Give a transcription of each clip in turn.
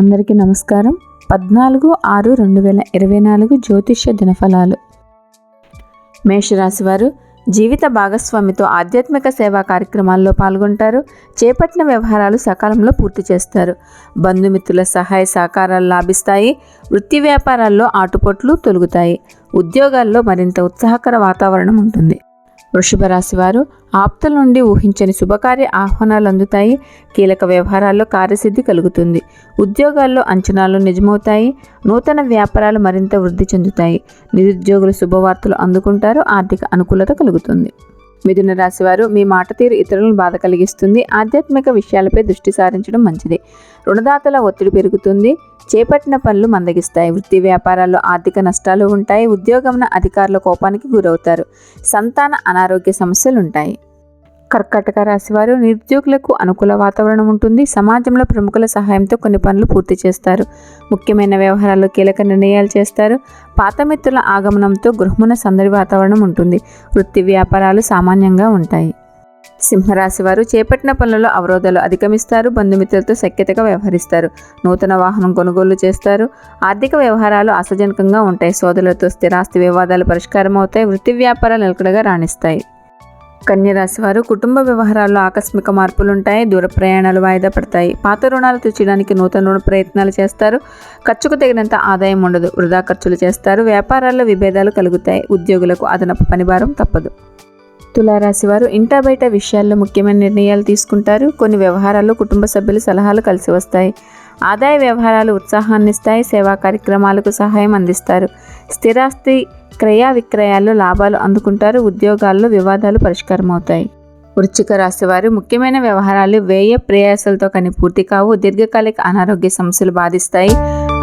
అందరికీ నమస్కారం. పద్నాలుగు ఆరు రెండు వేల ఇరవై నాలుగు జ్యోతిష్య దినఫలాలు. మేషరాశివారు జీవిత భాగస్వామితో ఆధ్యాత్మిక సేవా కార్యక్రమాల్లో పాల్గొంటారు. చేపట్టిన వ్యవహారాలు సకాలంలో పూర్తి చేస్తారు. బంధుమిత్రుల సహాయ సహకారాలు లాభిస్తాయి. వృత్తి వ్యాపారాల్లో ఆటుపోట్లు తొలుగుతాయి. ఉద్యోగాల్లో మరింత ఉత్సాహకర వాతావరణం ఉంటుంది. వృషభ రాశి వారు ఆప్తుల నుండి ఊహించని శుభకార్య ఆహ్వానాలు అందుతాయి. కీలక వ్యవహారాల్లో కార్యసిద్ధి కలుగుతుంది. ఉద్యోగాల్లో అంచనాలు నిజమవుతాయి. నూతన వ్యాపారాలు మరింత వృద్ధి చెందుతాయి. నిరుద్యోగులు శుభవార్తలు అందుకుంటారు. ఆర్థిక అనుకూలత కలుగుతుంది. మిథున రాశివారు మీ మాట తీరు ఇతరులను బాధ కలిగిస్తుంది. ఆధ్యాత్మిక విషయాలపై దృష్టి సారించడం మంచిది. రుణదాతల ఒత్తిడి పెరుగుతుంది. చేపట్టిన పనులు మందగిస్తాయి. వృత్తి వ్యాపారాల్లో ఆర్థిక నష్టాలు ఉంటాయి. ఉద్యోగంన అధికారుల కోపానికి గురవుతారు. సంతాన అనారోగ్య సమస్యలు ఉంటాయి కర్కాటక రాశి వారు నిరుద్యోగులకు అనుకూల వాతావరణం ఉంటుంది. సమాజంలో ప్రముఖుల సహాయంతో కొన్ని పనులు పూర్తి చేస్తారు. ముఖ్యమైన వ్యవహారాల్లో కీలక నిర్ణయాలు చేస్తారు. పాత మిత్రుల ఆగమనంతో గృహమున సందడి వాతావరణం ఉంటుంది. వృత్తి వ్యాపారాలు సామాన్యంగా ఉంటాయి. సింహరాశి వారు చేపట్టిన పనులలో అవరోధాలు అధిగమిస్తారు. బంధుమిత్రులతో సఖ్యతగా వ్యవహరిస్తారు. నూతన వాహనం కొనుగోలు చేస్తారు. ఆర్థిక వ్యవహారాలు ఆశాజనకంగా ఉంటాయి. సోదరులతో స్థిరాస్తి వివాదాలు పరిష్కారం అవుతాయి వృత్తి వ్యాపారాలు నిలకడగా రాణిస్తాయి. కన్యరాశి వారు కుటుంబ వ్యవహారాల్లో ఆకస్మిక మార్పులు ఉంటాయి దూర ప్రయాణాలు వాయిదా పడతాయి. పాత రుణాలు తీర్చడానికి నూతన రుణ ప్రయత్నాలు చేస్తారు. ఖర్చుకు తగినంత ఆదాయం ఉండదు. వృధా ఖర్చులు చేస్తారు. వ్యాపారాల్లో విభేదాలు కలుగుతాయి. ఉద్యోగులకు అదనపు పనిభారం తప్పదు. తులారాశి వారు ఇంటా బయట విషయాల్లో ముఖ్యమైన నిర్ణయాలు తీసుకుంటారు. కొన్ని వ్యవహారాల్లో కుటుంబ సభ్యుల సలహాలు కలిసి వస్తాయి. ఆదాయ వ్యవహారాలు ఉత్సాహాన్నిస్తాయి. సేవా కార్యక్రమాలకు సహాయం అందిస్తారు. స్థిరాస్తి క్రయ విక్రయాల్లో లాభాలు అందుకుంటారు ఉద్యోగాల్లో వివాదాలు పరిష్కారం అవుతాయి వృశ్చిక రాశి వారు ముఖ్యమైన వ్యవహారాలు వ్యయ ప్రయాసాలతో కానీ పూర్తి కావు దీర్ఘకాలిక అనారోగ్య సమస్యలు బాధిస్తాయి.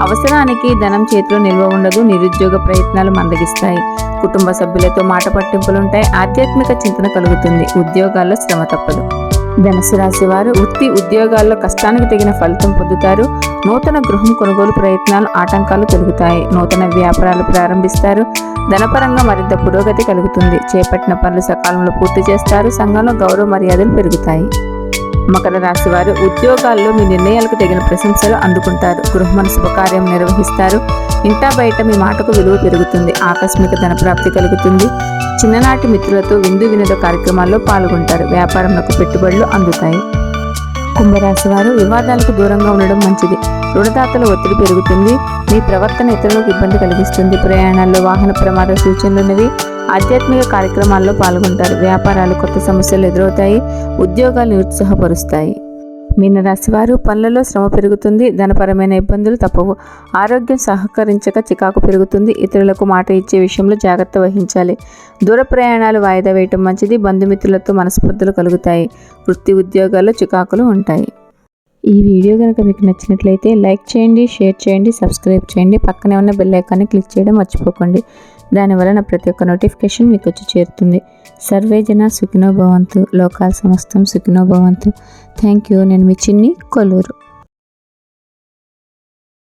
అవసరానికి ధనం చేతిలో నిల్వ ఉండదు నిరుద్యోగ ప్రయత్నాలు మందగిస్తాయి. కుటుంబ సభ్యులతో మాట పట్టింపులుంటాయి ఆధ్యాత్మిక చింతన కలుగుతుంది ఉద్యోగాల్లో శ్రమ తప్పదు. ధనుసు రాశి వారు వృత్తి ఉద్యోగాల్లో కష్టానికి తగిన ఫలితం పొందుతారు. నూతన గృహం కొనుగోలు ప్రయత్నాలు ఆటంకాలు కలుగుతాయి నూతన వ్యాపారాలు ప్రారంభిస్తారు. ధనపరంగా మరింత పురోగతి కలుగుతుంది. చేపట్టిన పనులు సకాలంలో పూర్తి చేస్తారు. సంఘంలో గౌరవ మర్యాదలు పెరుగుతాయి. మకర రాశి వారు ఉద్యోగాల్లో మీ నిర్ణయాలకు తగిన ప్రశంసలు అందుకుంటారు. గృహమన శుభకార్యం నిర్వహిస్తారు. ఇంటా బయట మీ మాటకు విలువ పెరుగుతుంది. ఆకస్మిక ధనప్రాప్తి కలుగుతుంది. చిన్ననాటి మిత్రులతో విందు వినోద కార్యక్రమాల్లో పాల్గొంటారు. వ్యాపారంలో పెట్టుబడులు అందుతాయి. కుంభరాశి వారు వివాదాలకు దూరంగా ఉండడం మంచిది. రుణదాతల ఒత్తిడి పెరుగుతుంది. మీ ప్రవర్తన ఇతరులకు ఇబ్బంది కలిగిస్తుంది. ప్రయాణాల్లో వాహన ప్రమాద సూచనలున్నవి ఆధ్యాత్మిక కార్యక్రమాల్లో పాల్గొంటారు. వ్యాపారాలు కొత్త సమస్యలు ఎదురవుతాయి. ఉద్యోగాలు నిరుత్సాహపరుస్తాయి మీనరాశి వారు పనులలో శ్రమ పెరుగుతుంది. ధనపరమైన ఇబ్బందులు తప్పవు. ఆరోగ్యం సహకరించక చికాకు పెరుగుతుంది. ఇతరులకు మాట ఇచ్చే విషయంలో జాగ్రత్త వహించాలి. దూర ప్రయాణాలు వాయిదా వేయటం మంచిది. బంధుమిత్రులతో మనస్పర్ధలు కలుగుతాయి. వృత్తి ఉద్యోగాల్లో చికాకులు ఉంటాయి. ఈ వీడియో కనుక మీకు నచ్చినట్లయితే లైక్ చేయండి షేర్ చేయండి సబ్స్క్రైబ్ చేయండి. పక్కనే ఉన్న బెల్ ఐకాన్ని క్లిక్ చేయడం మర్చిపోకండి. దానివల్ల నా ప్రతి ఒక్క నోటిఫికేషన్ మీకు వచ్చి చేరుతుంది. సర్వే జన సుఖినో భవంతు లోకాల సమస్తం సుఖినో భవంతు. థ్యాంక్ యూ నేను మీ చిన్ని కొల్లూరు.